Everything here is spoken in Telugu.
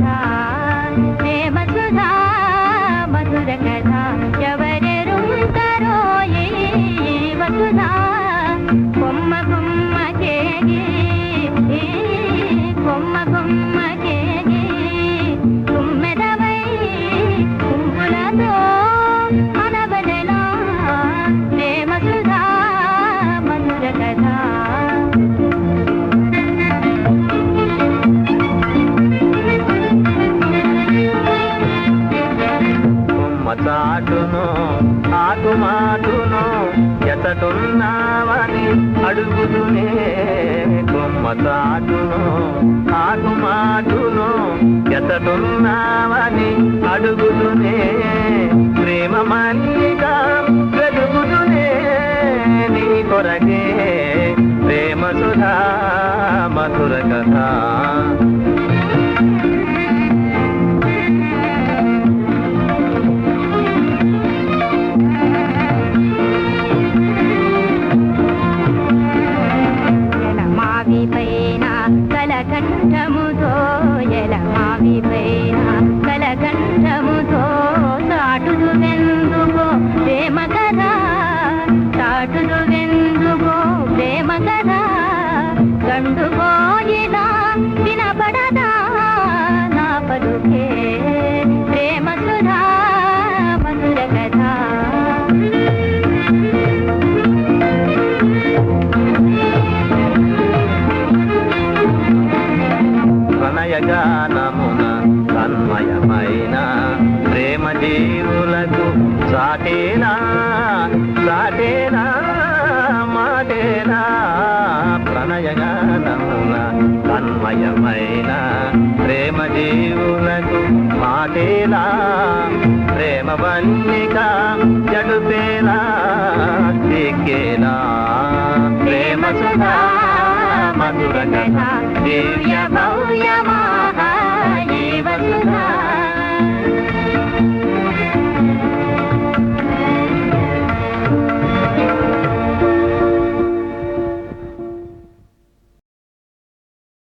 కథ ప్రేమ సుధా మధుర కథ ఎవరెరుంటారో ఈ ఆటుమాటును ఎతటున్నావని మాటును ఎతడున్నావని అడుగుతునే కొమ్మ చాటును ఆకు అడుగుతునే ప్రేమ మల్లిగా వెలుగుతునే నీ కొరకే కలకంఠముతో ఎలమావి పైన కలకంఠముతో చాటుదు వెందుకో ప్రేమ కదా? చాటుదు వెందుకో ప్రేమ కదా? గండుపోయినా వినపడదా? ప్రణయగానమున తన్మయమైన ప్రేమ జీవులకు సాటేనా సాటేనా మాటేనా? ప్రణయగానమున తన్మయమైన ప్రేమ జీవులకు మాటేనా? ప్రేమ వన్నిక జడుపేనా? దిక్కేనా ప్రేమ సుధా మధుర కథ